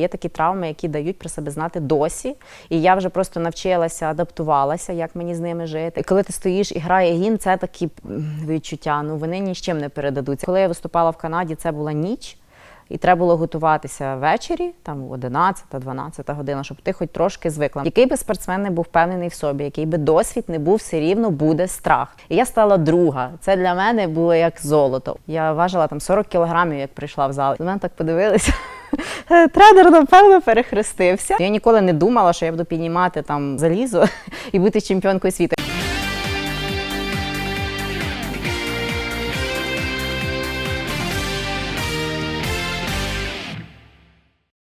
Є такі травми, які дають про себе знати досі. І я вже просто навчилася, адаптувалася, як мені з ними жити. І коли ти стоїш і грає гімн, це такі відчуття. Ну вони ні з чим не передадуться. Коли я виступала в Канаді, це була ніч. І треба було готуватися ввечері, там 11-12 година, щоб ти хоч трошки звикла. Який би спортсмен не був впевнений в собі, який би досвід не був, все рівно буде страх. І я стала друга. Це для мене було як золото. Я важила там 40 кілограмів, як прийшла в зал. На мене так подивилися. Тренер, напевно, перехрестився. Я ніколи не думала, що я буду піднімати там залізо і бути чемпіонкою світу.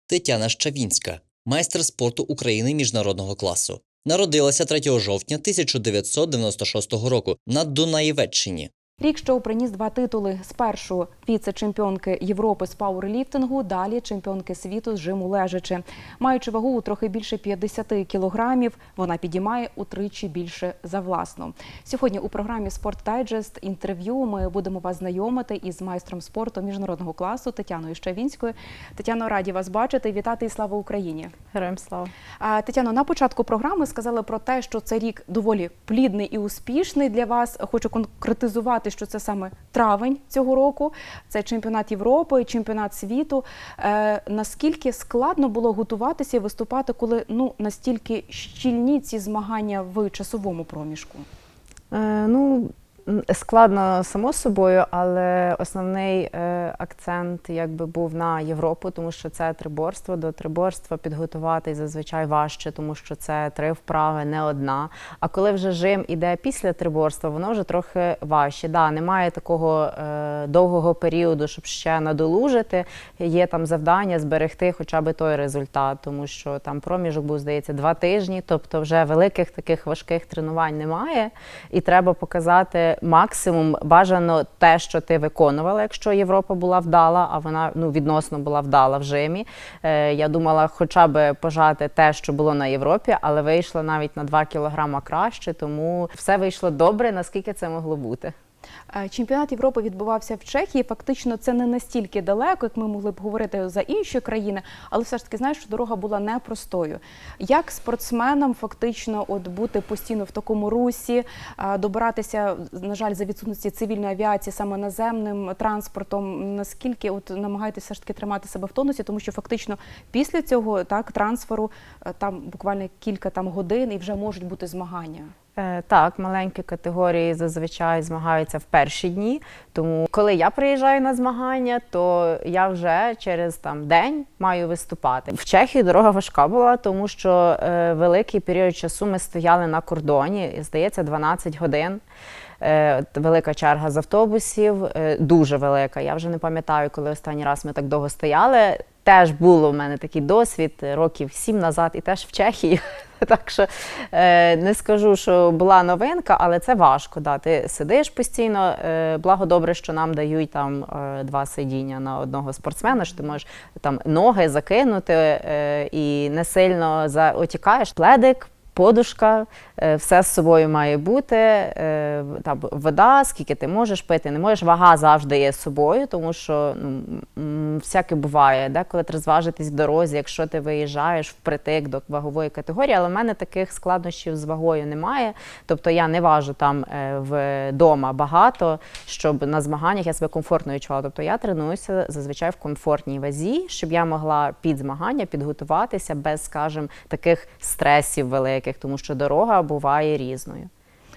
Тетяна Щавінська, майстер спорту України міжнародного класу. Народилася 3 жовтня 1996 року на Дунаєвеччині. Рік шоу приніс два титули: спершу віце-чемпіонки Європи з пауерліфтингу, далі чемпіонки світу з жиму лежачи. Маючи вагу у трохи більше 50 кілограмів, вона підіймає утричі більше за власну. Сьогодні у програмі Спорт Дайджест інтерв'ю ми будемо вас знайомити із майстром спорту міжнародного класу Тетяною Щавінською. Тетяно, раді вас бачити. Вітати і слава Україні! Героям слава. Тетяно, на початку програми сказали про те, що це рік доволі плідний і успішний для вас. Хочу конкретизувати, що це саме травень цього року. Це чемпіонат Європи, чемпіонат світу. Е, наскільки складно було готуватися і виступати, коли ну настільки щільні ці змагання в часовому проміжку? Е, ну, складно само собою, але основний е, акцент якби був на Європу, тому що це триборство. До триборства підготуватись зазвичай важче, тому що це три вправи, не одна. А коли вже жим іде після триборства, воно вже трохи важче. Да, немає такого е, довгого періоду, щоб ще надолужити. Є там завдання зберегти хоча б той результат, тому що там проміжок був, здається, два тижні, тобто вже великих таких важких тренувань немає, і треба показати максимум бажано те, що ти виконувала, якщо Європа була вдала, а вона ну відносно була вдала в жимі. Е, я думала, хоча б пожати те, що було на Європі, але вийшло навіть на 2 кілограма краще, тому все вийшло добре, наскільки це могло бути. Е, Чемпіонат Європи відбувався в Чехії. Фактично, це не настільки далеко, як ми могли б говорити за інші країни, але все ж таки знаєш, що дорога була непростою. Як спортсменам фактично от бути постійно в такому русі, е, добиратися, на жаль, за відсутності цивільної авіації саме наземним транспортом, наскільки от намагаєтеся ж таки тримати себе в тонусі, тому що фактично після цього так трансферу е, там буквально кілька там годин і вже можуть бути змагання. Е, Так, маленькі категорії зазвичай змагаються в перші дні. Тому коли я приїжджаю на змагання, то я вже через там день маю виступати. В Чехії дорога важка була, тому що е, великий період часу ми стояли на кордоні, і, здається, 12 годин. Е, велика черга з автобусів, е, дуже велика. Я вже не пам'ятаю, коли останній раз ми так довго стояли. Теж було в мене такий досвід е, років сім назад, і теж в Чехії. Так що е, не скажу, що була новинка, але це важко. Да. Ти сидиш постійно. Е, благо добре, що нам дають там два сидіння на одного спортсмена, що ти можеш там ноги закинути і не сильно заотікаєш. Пледик, подушка, е, все з собою має бути. е, Там вода, скільки ти можеш пити, не можеш. Вага завжди є з собою, тому що ну, всяке буває, де, коли треба зважитись в дорозі, якщо ти виїжджаєш впритик до вагової категорії, але в мене таких складнощів з вагою немає. Тобто я не важу там е, вдома багато, щоб на змаганнях я себе комфортно відчувала. Тобто я тренуюся зазвичай в комфортній вазі, щоб я могла під змагання підготуватися без, скажімо, таких стресів великих, тому що дорога буває різною.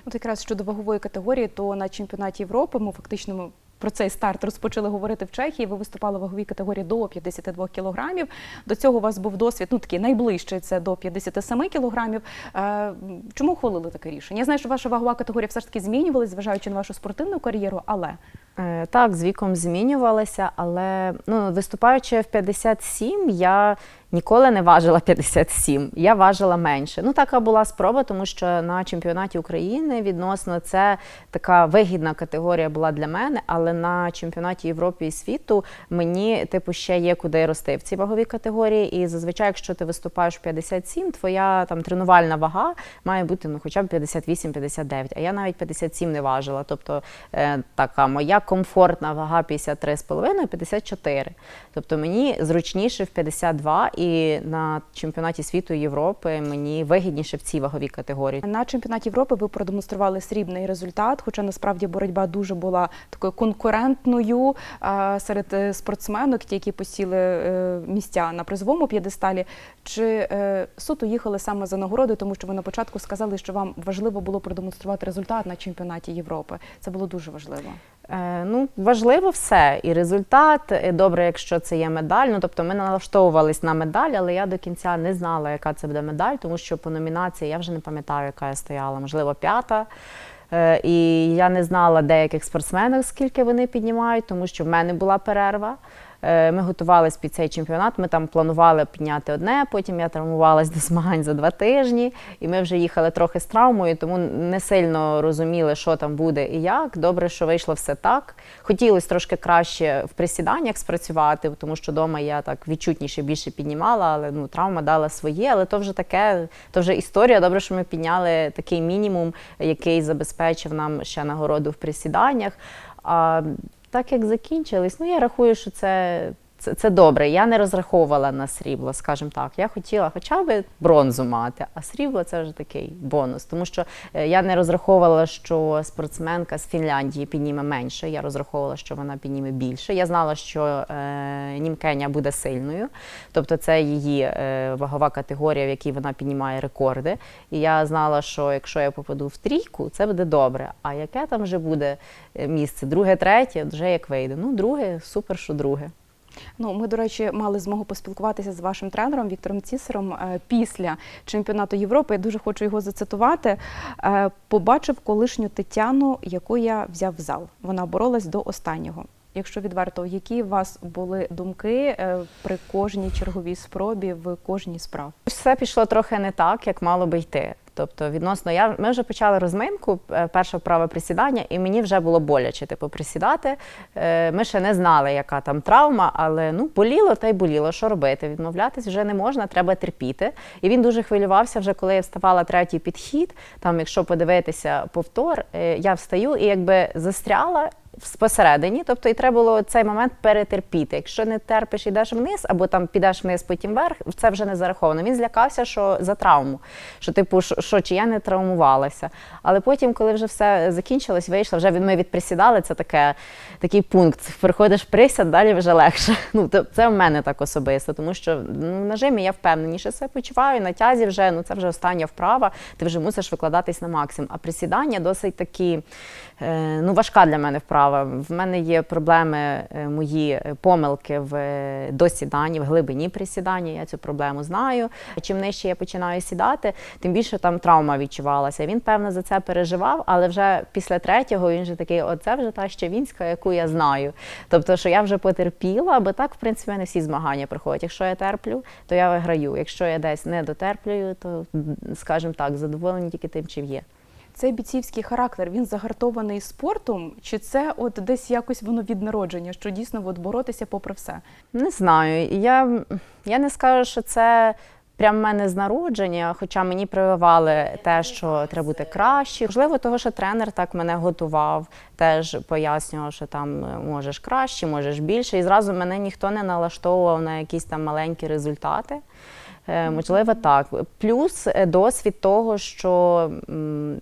От якраз щодо вагової категорії, то на чемпіонаті Європи ми фактично про цей старт розпочали говорити в Чехії. Ви виступали в ваговій категорії до 52 кілограмів. До цього у вас був досвід, ну такий найближчий це до 57 кілограмів. Е, чому ухвалили таке рішення? Я знаю, що ваша вагова категорія все ж таки змінювалась, зважаючи на вашу спортивну кар'єру, але Так, з віком змінювалася, але ну, виступаючи в 57, я ніколи не важила 57, я важила менше. Ну, така була спроба, тому що на чемпіонаті України відносно це така вигідна категорія була для мене, але на чемпіонаті Європи і світу мені, типу, ще є куди рости в цій ваговій категорії. І зазвичай, якщо ти виступаєш в 57, твоя там тренувальна вага має бути ну, хоча б 58-59. А я навіть 57 не важила. Тобто е, така моя комфортна вага 53,5, 54. Тобто мені зручніше в 52 і на чемпіонаті світу Європи мені вигідніше в цій ваговій категорії. На чемпіонаті Європи ви продемонстрували срібний результат, хоча насправді боротьба дуже була такою конкурентною серед е, спортсменок, ті, які посіли е, місця на призовому п'єдесталі. Чи е, суто їхали саме за нагороди, тому що ви на початку сказали, що вам важливо було продемонструвати результат на чемпіонаті Європи. Це було дуже важливо. Е, Ну, важливо все. І результат, і добре, якщо це є медаль. Ну, тобто ми налаштовувались на медаль, але я до кінця не знала, яка це буде медаль, тому що по номінації я вже не пам'ятаю, яка я стояла, можливо, п'ята. Е, І я не знала деяких спортсменів, скільки вони піднімають, тому що в мене була перерва. Е, Ми готувалися під цей чемпіонат. Ми там планували підняти одне, потім я травмувалась до змагань за два тижні, і ми вже їхали трохи з травмою, тому не сильно розуміли, що там буде і як. Добре, що вийшло все так. Хотілося трошки краще в присіданнях спрацювати, тому що вдома я так відчутніше більше піднімала, але ну травма дала своє. Але то вже таке, то вже історія. Добре, що ми підняли такий мінімум, який забезпечив нам ще нагороду в присіданнях. А так як закінчились, ну я рахую, що це, це, це добре. Я не розраховувала на срібло, скажімо так. Я хотіла хоча б бронзу мати, а срібло це вже такий бонус. Тому що е, я не розраховувала, що спортсменка з Фінляндії підніме менше. Я розраховувала, що вона підніме більше. Я знала, що е, Німкеня буде сильною, тобто це її е, вагова категорія, в якій вона піднімає рекорди. І я знала, що якщо я попаду в трійку, це буде добре. А яке там вже буде е, місце? Друге, третє, вже як вийде. Ну, друге, супер, що друге. Ну, ми, до речі, мали змогу поспілкуватися з вашим тренером Віктором Цісером е, після чемпіонату Європи. Я дуже хочу його зацитувати. Е, Побачив колишню Тетяну, яку я взяв в зал. Вона боролась до останнього. Якщо відверто, які у вас були думки е, при кожній черговій спробі в кожній справі? Все пішло трохи не так, як мало би йти. Тобто, відносно я ми вже почали розминку, е, перше вправе присідання, і мені вже було боляче типу присідати. Е, Ми ще не знали, яка там травма, але ну боліло та й боліло. Що робити? Відмовлятись вже не можна, треба терпіти. І він дуже хвилювався вже, коли я вставала третій підхід. Там, якщо подивитися повтор, я встаю і якби застряла. Посередині, тобто і треба було цей момент перетерпіти. Якщо не терпиш, йдеш вниз, або там підеш вниз, потім вверх, це вже не зараховано. Він злякався, що за травму, що типу, що, чи я не травмувалася. Але потім, коли вже все закінчилось, вийшло, вже ми відприсідали. Це таке, такий пункт. Приходиш присяд, далі вже легше. Ну це в мене так особисто, тому що ну, на жимі я впевненіше себе почуваю. На тязі вже ну це вже остання вправа. Ти вже мусиш викладатись на максимум. А присідання досить такі е, ну важка для мене вправа. В мене є проблеми е, мої е, помилки в е, досіданні, в глибині присідання. Я цю проблему знаю. Чим нижче я починаю сідати, тим більше там травма відчувалася. Він, певно, за це переживав, але вже після третього він же такий: оце вже та щавінська, яку я знаю. Тобто, що я вже потерпіла, бо так, в принципі, мене всі змагання проходять. Якщо я терплю, то я виграю. Якщо я десь не дотерплюю, то, скажімо так, задоволені тільки тим, чим є. Цей бійцівський характер він загартований спортом, чи це от десь якось воно від народження, що дійсно от боротися попри все? Не знаю. Я, я не скажу, що це прям мене з народження, хоча мені прививали те, що треба бути краще. Можливо, того, що тренер так мене готував, теж пояснював, що там е, можеш краще, можеш більше. І зразу мене ніхто не налаштовував на якісь там маленькі результати. Е, Можливо, так. Плюс е, досвід того, що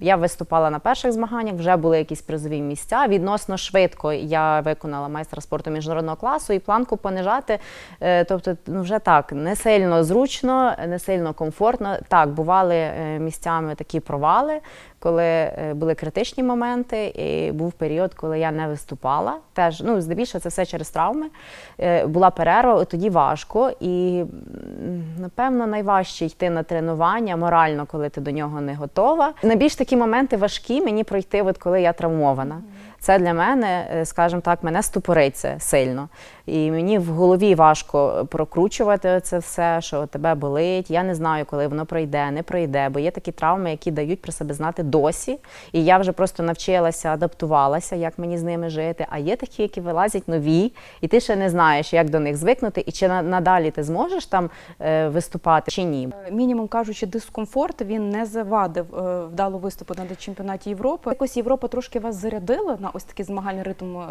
я виступала на перших змаганнях, вже були якісь призові місця. Відносно швидко я виконала майстра спорту міжнародного класу і планку понижати. е, Тобто, ну вже так, не сильно зручно, не сильно комфортно. Так, бували місцями такі провали, коли е, були критичні моменти, і був період, коли я не виступала. Теж ну здебільшого це все через травми. Е, Була перерва, тоді важко, і напевно найважче йти на тренування морально, коли ти до нього не готова. Найбільш такі моменти важкі мені пройти, от коли я травмована. Це для мене, е, скажімо так, мене ступорить це сильно. І мені в голові важко прокручувати це все, що тебе болить. Я не знаю, коли воно пройде, не пройде, бо є такі травми, які дають про себе знати досі. І я вже просто навчилася, адаптувалася, як мені з ними жити. А є такі, які вилазять нові, і ти ще не знаєш, як до них звикнути, і чи на- надалі ти зможеш там е, виступати чи ні. Е, Мінімум кажучи, дискомфорт він не завадив вдало виступу на чемпіонаті Європи. Якось Європа трошки вас зарядила на ось такий змагальний ритм е,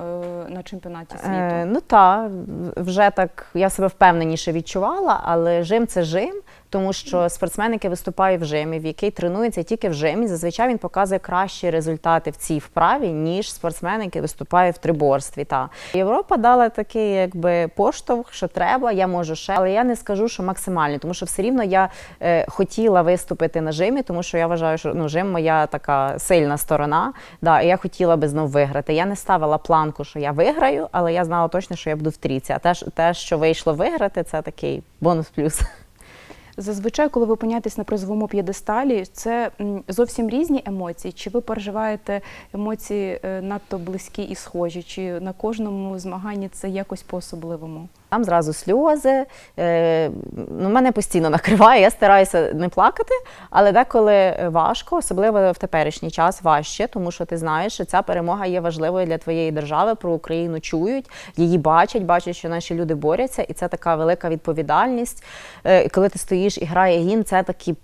на чемпіонаті світу? Е, ну так, вже так я себе впевненіше відчувала, але жим це жим, тому що спортсмен, який виступає в жимі, в який тренується тільки в жимі, зазвичай він показує кращі результати в цій вправі, ніж спортсмен, який виступає в триборстві. Та Європа дала такий якби поштовх, що треба, я можу ще, але я не скажу, що максимально, тому що все рівно я е, хотіла виступити на жимі, тому що я вважаю, що ну жим моя така сильна сторона. Да, і я хотіла би знов виграти. Я не ставила планку, що я виграю, але я знала точно, що я буду в трійці. А те, те що вийшло виграти, це такий бонус плюс. Зазвичай, коли ви опиняєтесь на призовому п'єдесталі, це зовсім різні емоції. Чи ви переживаєте емоції е, надто близькі і схожі? Чи на кожному змаганні це якось по-особливому? Там зразу сльози. Е, ну, мене постійно накриває. Я стараюся не плакати, але деколи важко, особливо в теперішній час важче, тому що ти знаєш, що ця перемога є важливою для твоєї держави. Про Україну чують, її бачать, бачать, що наші люди борються, і це така велика відповідальність. Е, коли ти стоїш і грає гімн, це такі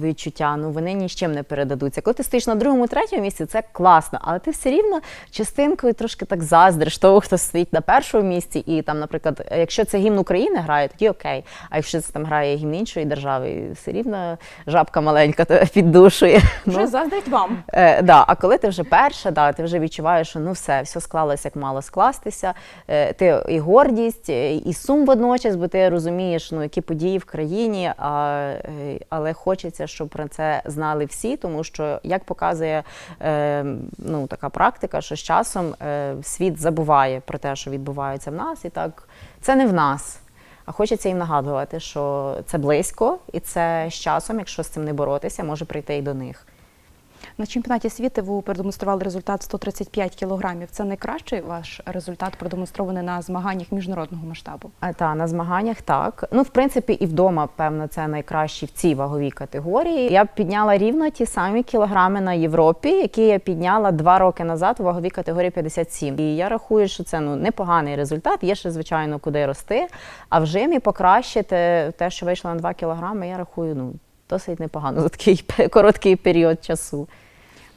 відчуття. Ну вони ні з чим не передадуться. Коли ти стоїш на другому, третьому місці, це класно, але ти все рівно частинкою трошки так заздриш того, хто стоїть на першому місці, і там, наприклад, якщо це гімн України грає, тоді окей. А якщо це там грає гімн іншої держави, все рівно жабка маленька тебе піддушує. Вже Ну, заздрить вам. Е, да, а коли ти вже перша, да, ти вже відчуваєш, що ну все, все склалося як мало скластися. Е, ти і гордість, е, і сум водночас, бо ти розумієш, ну які події в країні, а, е, але хочеться, щоб про це знали всі, тому що як показує е, ну, така практика, що з часом е, світ забуває про те, що відбувається в нас, і так це не в нас. А хочеться їм нагадувати, що це близько, і це з часом, якщо з цим не боротися, може прийти і до них. На чемпіонаті світу ви продемонстрували результат 135 кілограмів. Це найкращий ваш результат, продемонстрований на змаганнях міжнародного масштабу. А, Та на змаганнях так. Ну, в принципі, і вдома, певно, це найкращі в цій ваговій категорії. Я підняла рівно ті самі кілограми на Європі, які я підняла два роки назад у ваговій категорії 57. І я рахую, що це ну непоганий результат. Є ще, звичайно, куди рости. А в жимі покращити те, що вийшло на 2 кілограми, я рахую, ну досить непогано за такий короткий період часу.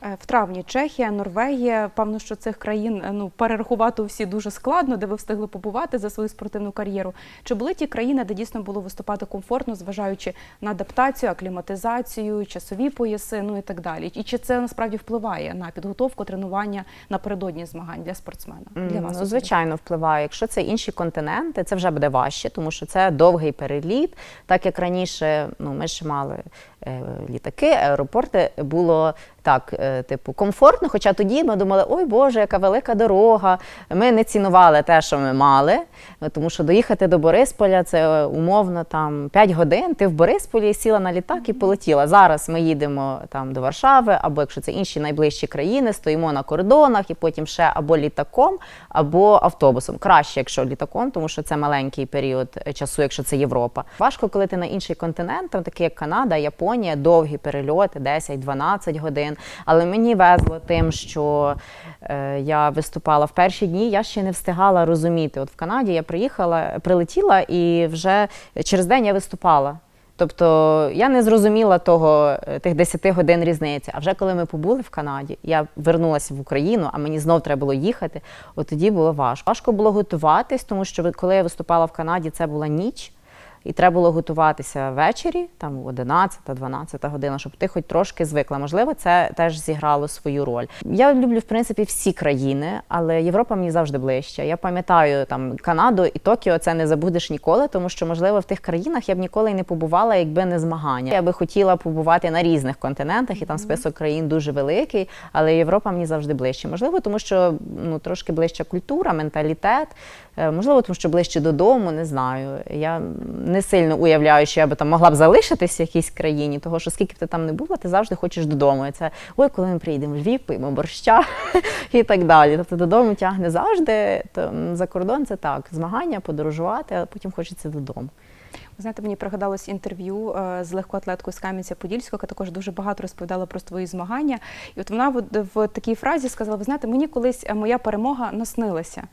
Е, В травні Чехія, Норвегія. Певно, що цих країн е, ну перерахувати всі дуже складно, де ви встигли побувати за свою спортивну кар'єру. Чи були ті країни, де дійсно було виступати комфортно, зважаючи на адаптацію, акліматизацію, часові пояси, ну і так далі? І чи це насправді впливає на підготовку, тренування напередодні змагань для спортсмена? Для вас ну, звичайно, впливає. Якщо це інші континенти, це вже буде важче, тому що це довгий переліт. Так як раніше, ну ми ж мали літаки, аеропорти було так, е, типу, комфортно. Хоча тоді ми думали, ой Боже, яка велика дорога. Ми не цінували те, що ми мали, е, тому що доїхати до Борисполя це е, умовно там 5 годин. Ти в Борисполі сіла на літак і полетіла. Зараз ми їдемо там до Варшави, або якщо це інші найближчі країни, стоїмо на кордонах і потім ще або літаком, або автобусом. Краще, якщо літаком, тому що це маленький період е, часу, якщо це Європа. Важко, коли ти на інший континент, там такі як Канада, Японія, довгі перельоти, 10-12 годин. Але мені везло тим, що е, я виступала в перші дні, я ще не встигала розуміти. От в Канаді я приїхала, прилетіла і вже через день я виступала. Тобто я не зрозуміла того е, тих 10 годин різниці. А вже коли ми побули в Канаді, я вернулася в Україну, а мені знов треба було їхати. От тоді було важко. Важко було готуватись, тому що коли я виступала в Канаді, це була ніч. І треба було готуватися ввечері, там 11-12 година, щоб ти хоч трошки звикла. Можливо, це теж зіграло свою роль. Я люблю в принципі всі країни, але Європа мені завжди ближче. Я пам'ятаю там Канаду і Токіо, це не забудеш ніколи, тому що можливо в тих країнах я б ніколи й не побувала, якби не змагання. Я би хотіла побувати на різних континентах, і там список країн дуже великий, але Європа мені завжди ближче. Можливо, тому що ну трошки ближча культура, менталітет. Е, Можливо, тому що ближче додому, не знаю. Я не сильно уявляю, що я би там могла б залишитись в якійсь країні, того що скільки б ти там не була, ти завжди хочеш додому. І це ой, коли ми приїдемо в Львів, поїмо борща і так далі. Тобто додому тягне завжди. То за кордон це так, змагання, подорожувати, а потім хочеться додому. Ви знаєте, мені пригадалось інтерв'ю е, з легкоатлеткою з Кам'янця-Подільського, яка також дуже багато розповідала про свої змагання. І от вона в, такій фразі сказала: ви знаєте, мені колись е, моя перемога наснилася.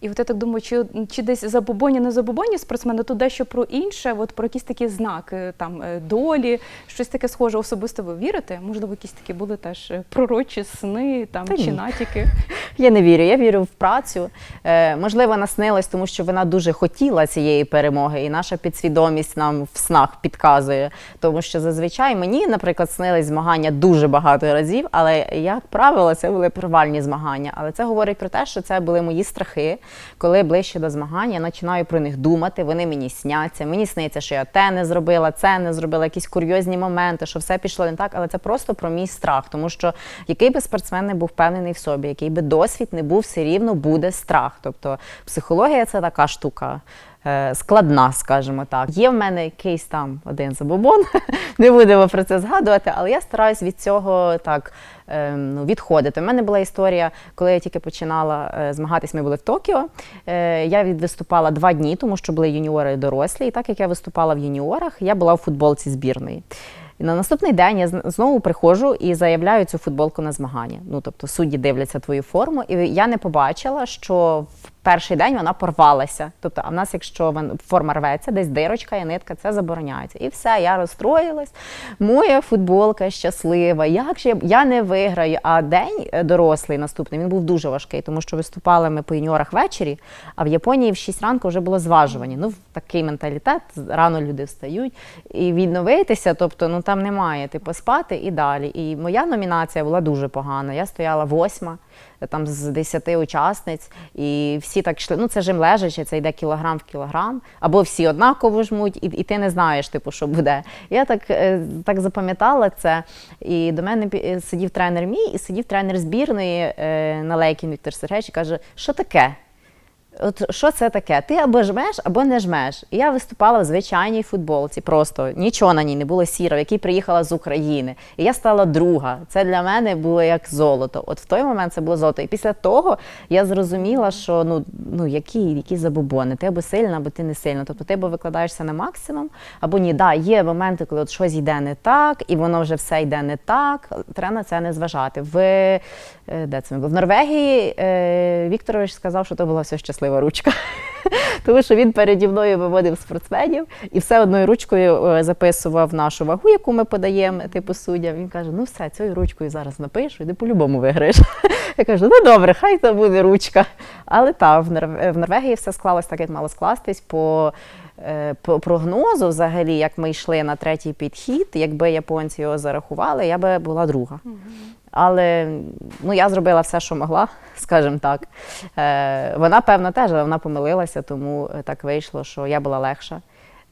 І от я так думаю, чи, чи десь забобоні, не забобоні спортсмени, то дещо про інше, от про якісь такі знаки там е, долі, щось таке схоже особисто ви вірите? Можливо, якісь такі були теж е, пророчі сни там Та чи ні. натяки. Я не вірю, я вірю в працю. Е, можливо, наснилось, тому що вона дуже хотіла цієї перемоги, і наша підсвідомість нам в снах підказує. Тому що зазвичай мені, наприклад, снились змагання дуже багато разів, але як правило, це були провальні змагання. Але це говорить про те, що це були мої страхи. Коли ближче до змагання, я починаю про них думати, вони мені сняться. Мені сниться, що я те не зробила, це не зробила, якісь курйозні моменти, що все пішло не так. Але це просто про мій страх, тому що який би спортсмен не був впевнений в собі, який би досвід не був, все рівно буде страх. Тобто психологія це така штука. Е, Складна, скажімо так. Є в мене якийсь там один забобон, не будемо про це згадувати, але я стараюсь від цього так ем, ну, відходити. У мене була історія, коли я тільки починала е, змагатись, ми були в Токіо. Е, я відвиступала два дні, тому що були юніори і дорослі. І так як я виступала в юніорах, я була в футболці збірної. І на наступний день я знову приходжу і заявляю цю футболку на змагання. Ну тобто судді дивляться твою форму, і я не побачила, що в перший день вона порвалася. Тобто, а в нас, якщо форма рветься, десь дирочка і нитка, це забороняється. І все, я розстроїлась. Моя футболка щаслива. Як же я, не виграю? А день е, дорослий наступний він був дуже важкий, тому що виступали ми по юніорах ввечері, а в Японії в 6 ранку вже було зважування. Ну, такий менталітет. Рано люди встають і відновитися, тобто ну там немає ти поспати і далі. І моя номінація була дуже погана. Я стояла восьма там з 10 учасниць, і всі так йшли. Ну, це жим лежачи, це йде кілограм в кілограм, або всі однаково жмуть, і, і ти не знаєш, типу, що буде. Я так, е, так запам'ятала це. І до мене сидів тренер мій, і сидів тренер збірної е, Налейкін Віктор Сергійович і каже, що таке? От що це таке? Ти або жмеш, або не жмеш. І я виступала в звичайній футболці, просто нічого на ній не було сіро, в якій приїхала з України. І я стала друга. Це для мене було як золото. От в той момент це було золото. І після того я зрозуміла, що ну, ну які, які забобони, ти або сильна, або ти не сильна. Тобто ти або викладаєшся на максимум, або ні. Да, є моменти, коли от щось йде не так, і воно вже все йде не так. Треба на це не зважати. В, е, де це ми були? в Норвегії е, Вікторович сказав, що то була все щаслива ручка. Тому що він переді мною виводив спортсменів і все одною ручкою е, записував нашу вагу, яку ми подаємо, типу суддям. Він каже: ну все, цією ручкою зараз напишу, і ти по-любому виграєш. Я кажу, ну добре, хай то буде ручка. Але так, в Норвегії все склалось так, як мало скластись. По, е, по прогнозу, взагалі, як ми йшли на третій підхід, якби японці його зарахували, я би була друга. Але ну, я зробила все, що могла, скажімо так. Е, вона, певно, теж, але вона помилилася, тому е, так вийшло, що я була легша.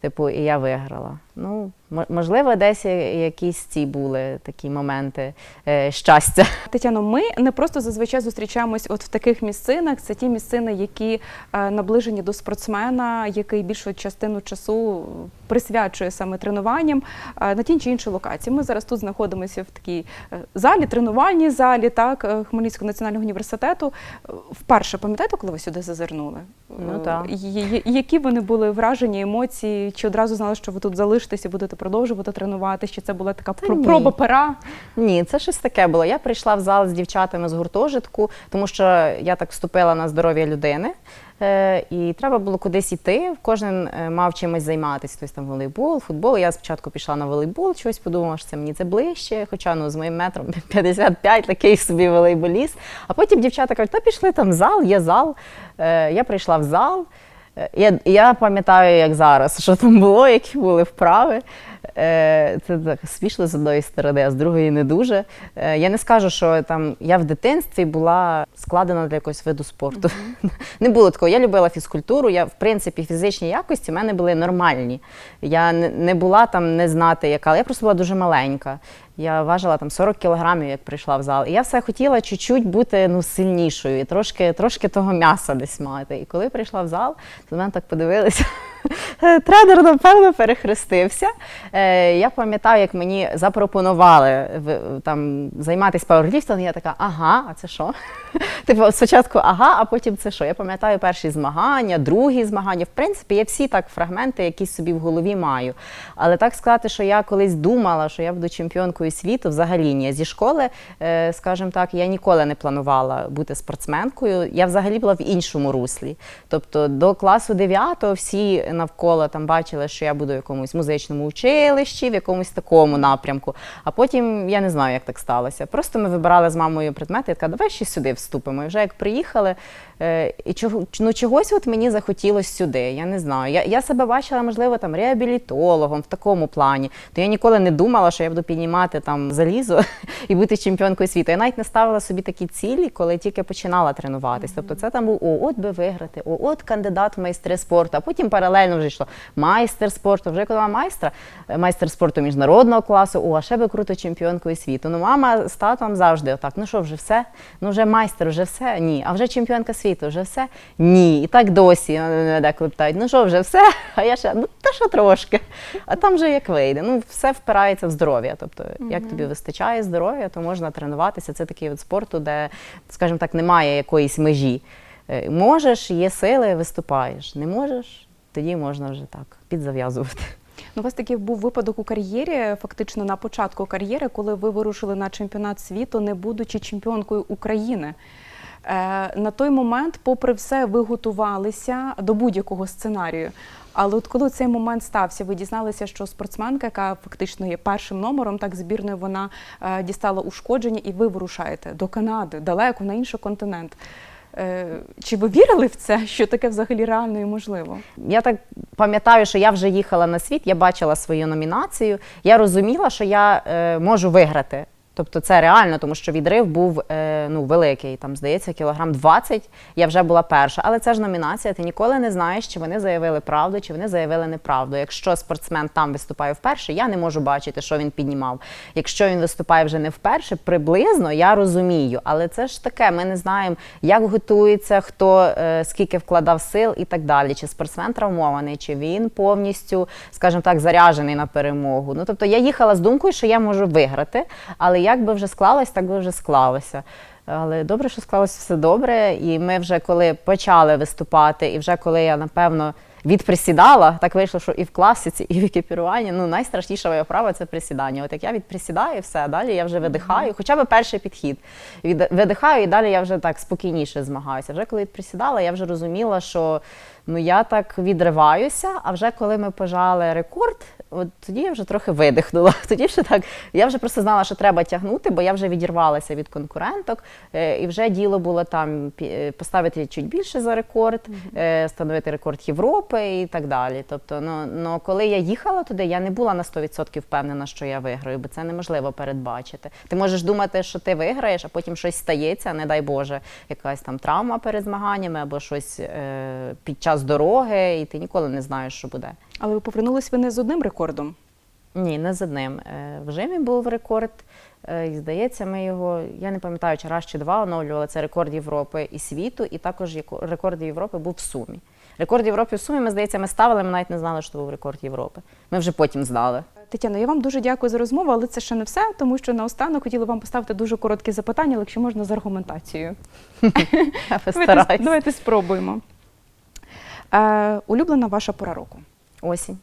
Типу, і я виграла. Ну, можливо, десь якісь ці були такі моменти е, щастя. Тетяно, ми не просто зазвичай зустрічаємось от в таких місцинах. Це ті місцини, які е, наближені до спортсмена, який більшу частину часу присвячує саме тренуванням е, на тій чи іншій локації. Ми зараз тут знаходимося в такій е, залі, тренувальній залі, так е, Хмельницького національного університету. Е, Вперше пам'ятаєте, коли ви сюди зазирнули? Ну, Е, так. я- Які вони були враження, емоції? Чи одразу знали, що ви тут залишитесь і будете продовжувати тренуватися? Чи це була така Та ні. проба пера? Ні, це щось таке було. Я прийшла в зал з дівчатами з гуртожитку, тому що я так вступила на здоров'я людини. Е, і треба було кудись йти. Кожен е, мав чимось займатися. Тобто там волейбол, футбол. Я спочатку пішла на волейбол, чогось подумала, що це мені це ближче, хоча ну з моїм метром 55, такий собі волейболіст. А потім дівчата кажуть, та пішли там в зал, є зал. Е, я прийшла в зал. Е, Я, я пам'ятаю, як зараз, що там було, які були вправи. Е, Це так смішно з одної сторони, а з другої не дуже. Е, Я не скажу, що там я в дитинстві була складена для якогось виду спорту. Не було такого. Я любила фізкультуру. Я, в принципі, фізичні якості в мене були нормальні. Я не, була там не знати, яка. Я просто була дуже маленька. Я важила там 40 кілограмів, як прийшла в зал. І я все хотіла чуть-чуть бути ну, сильнішою і трошки, трошки того м'яса десь мати. І коли прийшла в зал, то на мене так подивилися. Тренер, напевно, перехрестився. Е, Я пам'ятаю, як мені запропонували там займатися пауерліфтингом, я така, ага, а це що? Типу, спочатку ага, а потім це що? Я пам'ятаю перші змагання, другі змагання. В принципі, я всі так фрагменти якісь собі в голові маю. Але так сказати, що я колись думала, що я буду чемпіонкою світу, взагалі ні. Зі школи, е, скажімо так, я ніколи не планувала бути спортсменкою. Я взагалі була в іншому руслі. Тобто до класу 9 всі навколо там бачили, що я буду в якомусь музичному училищі, в якомусь такому напрямку. А потім я не знаю, як так сталося. Просто ми вибирали з мамою предмети, я така, давай ще сюди вступимо. І вже як приїхали, і чого, ну, чогось от мені захотілося сюди. Я не знаю. Я, я себе бачила, можливо, там реабілітологом в такому плані. То я ніколи не думала, що я буду піднімати там залізо і бути чемпіонкою світу. Я навіть не ставила собі такі цілі, коли тільки починала тренуватись. Тобто це там був о, от би виграти, о, от кандидат в майстри спорту. А потім паралельно вже йшло майстер спорту. Вже коли майстра, е, майстер спорту міжнародного класу, о, а ще би круто чемпіонкою світу. Ну, мама з татом завжди отак. Ну що, вже все? Ну вже майстер, вже все? Ні. А вже чемпіонка світу, вже все? Ні. І так досі мене деколи питають, ну що, вже все? А я ще, ну та що трошки. А там вже як вийде. Ну, все впирається в здоров'я. Тобто, як тобі вистачає здоров'я, то можна тренуватися. Це такий вид спорту, де, скажімо так, немає якоїсь межі. Е, Можеш, є сили, виступаєш. Не можеш, тоді можна вже так підзав'язувати. Ну, у вас такий був випадок у кар'єрі, фактично на початку кар'єри, коли ви вирушили на чемпіонат світу, не будучи чемпіонкою України. Е, на той момент, попри все, ви готувалися до будь-якого сценарію. Але от коли цей момент стався, ви дізналися, що спортсменка, яка фактично є першим номером, так збірною, вона е, дістала ушкодження, і ви вирушаєте до Канади, далеко на інший континент. Е, чи ви вірили в це, що таке взагалі реально і можливо? Я так пам'ятаю, що я вже їхала на світ, я бачила свою номінацію. Я розуміла, що я можу виграти. Тобто це реально, тому що відрив був е, ну, великий, там, здається, кілограм 20, я вже була перша. Але це ж номінація, ти ніколи не знаєш, чи вони заявили правду, чи вони заявили неправду. Якщо спортсмен там виступає вперше, я не можу бачити, що він піднімав. Якщо він виступає вже не вперше, приблизно я розумію. Але це ж таке, ми не знаємо, як готується, хто е, скільки вкладав сил і так далі. Чи спортсмен травмований, чи він повністю, скажімо так, заряджений на перемогу. Ну тобто я їхала з думкою, що я можу виграти, але як би вже склалось, так би вже склалося. Але добре, що склалося все добре. І ми вже коли почали виступати, і вже коли я напевно відприсідала, так вийшло, що і в класиці, і в екіпіруванні. Ну найстрашніша моя вправа це присідання. От як я відприсідаю, все далі я вже видихаю, хоча б перший підхід. Від видихаю, і далі я вже так спокійніше змагаюся. Вже коли відприсідала, я вже розуміла, що ну я так відриваюся. А вже коли ми пожали рекорд, от тоді я вже трохи видихнула. Тоді вже так я вже просто знала, що треба тягнути, бо я вже відірвалася від конкуренток, е, і вже діло було там е, поставити чуть більше за рекорд, е, встановити рекорд Європи і так далі. Тобто, ну, ну коли я їхала туди, я не була на 100% впевнена, що я виграю, бо це неможливо передбачити. Ти можеш думати, що ти виграєш, а потім щось стається, не дай Боже, якась там травма перед змаганнями або щось е, під час дороги, і ти ніколи не знаєш, що буде. Але ви повернулись ви не з одним рекордом. Ні, не з одним. Е, В жимі був рекорд. е, І здається, ми його, я не пам'ятаю, чи раз чи два оновлювали. Це рекорд Європи і світу, і також рекорд Європи був в Сумі. Рекорд Європи в Сумі, ми, здається, ми ставили, ми навіть не знали, що був рекорд Європи. Ми вже потім знали. Тетяно, я вам дуже дякую за розмову, але це ще не все, тому що наостанок хотіла вам поставити дуже короткі запитання, але якщо можна з аргументацією. Я Давайте, постараюсь. давайте спробуємо. Е, улюблена ваша пора року. Осінь.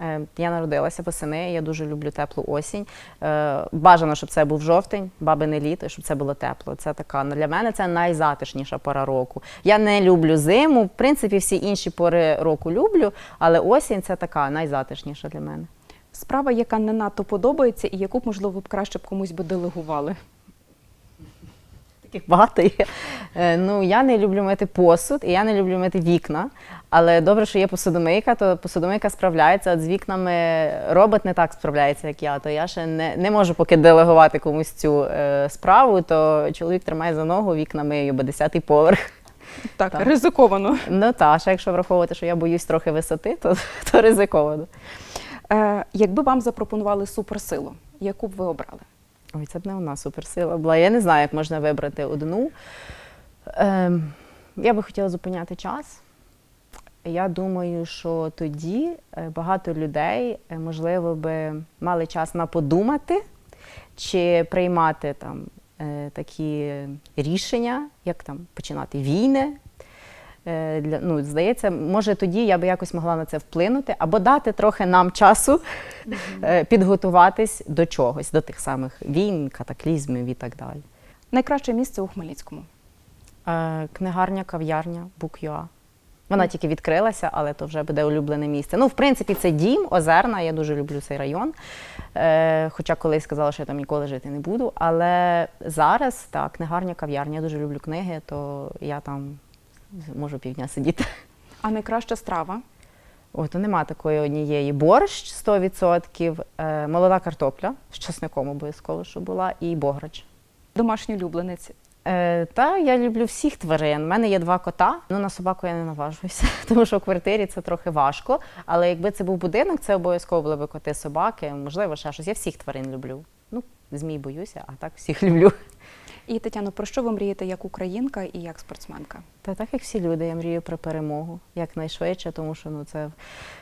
Е, Я народилася восени, я дуже люблю теплу осінь. Е, Бажано, щоб це був жовтень, бабине літо, щоб це було тепло. Це така для мене це найзатишніша пора року. Я не люблю зиму. В принципі, всі інші пори року люблю, але осінь це така найзатишніша для мене. Справа, яка не надто подобається, і яку б, можливо, б краще б комусь би делегували. Таких багато є. Е, Ну, я не люблю мити посуд, і я не люблю мити вікна. Але добре, що є посудомийка, то посудомийка справляється. От з вікнами робот не так справляється, як я. То я ще не, не можу поки делегувати комусь цю е, справу, то чоловік тримає за ногу, вікна мию, бо 10-й поверх. Так, Так. ризиковано. Ну та, ще якщо враховувати, що я боюсь трохи висоти, то, то ризиковано. Е, якби вам запропонували суперсилу, яку б ви обрали? Ой, це б не одна суперсила була. Я не знаю, як можна вибрати одну. Ем, я би хотіла зупиняти час. Я думаю, що тоді е, багато людей, е, можливо, би мали час на подумати чи приймати там е, такі рішення, як там починати війни. Е, Для, ну, здається, може тоді я би якось могла на це вплинути, або дати трохи нам часу е, підготуватись до чогось, до тих самих війн, катаклізмів і так далі. Найкраще місце у Хмельницькому. Е, Книгарня, кав'ярня, Букюа. Вона тільки відкрилася, але то вже буде улюблене місце. Ну, в принципі, це дім, озерна. Я дуже люблю цей район. Е, хоча колись сказала, що я там ніколи жити не буду. Але зараз так, книгарня, кав'ярня. Я дуже люблю книги, то я там можу півдня сидіти. А найкраща страва. Ой, то нема такої однієї. Борщ 100%, е, молода картопля з часником обов'язково, що була, і бограч. Домашній улюбленець. Е, та я люблю всіх тварин. У мене є два кота. Ну на собаку я не наважуюся, тому що в квартирі це трохи важко. Але якби це був будинок, це обов'язково були б коти, собаки, можливо, ще щось. Я всіх тварин люблю. Ну, змій боюся, а так всіх люблю. І Тетяно, про що ви мрієте як українка і як спортсменка? Та так як всі люди, я мрію про перемогу якнайшвидше, тому що ну це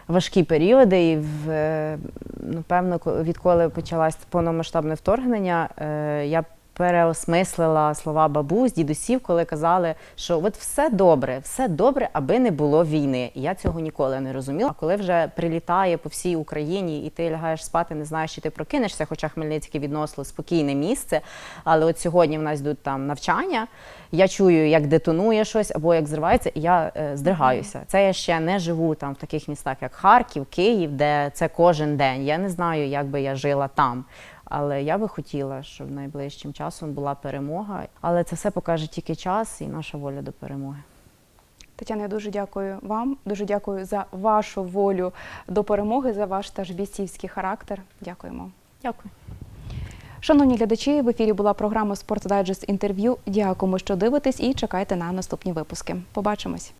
важкі періоди. І в е, напевно, відколи почалось повномасштабне вторгнення, е, я переосмислила слова бабусь, дідусів, коли казали, що от все добре, все добре, аби не було війни. І я цього ніколи не розуміла. А коли вже прилітає по всій Україні, і ти лягаєш спати, не знаєш, чи ти прокинешся, хоча Хмельницький відносно спокійне місце. Але от сьогодні в нас йдуть там навчання. Я чую, як детонує щось або як зривається, і я е, здригаюся. Це я ще не живу там в таких містах, як Харків, Київ, де це кожен день. Я не знаю, як би я жила там. Але я би хотіла, щоб найближчим часом була перемога. Але це все покаже тільки час і наша воля до перемоги. Тетяна, я дуже дякую вам. Дуже дякую за вашу волю до перемоги, за ваш теж бійцівський характер. Дякуємо. Дякую. Шановні глядачі, в ефірі була програма «Спортдайджест інтерв'ю. Дякуємо, що дивитесь, і чекайте на наступні випуски. Побачимось.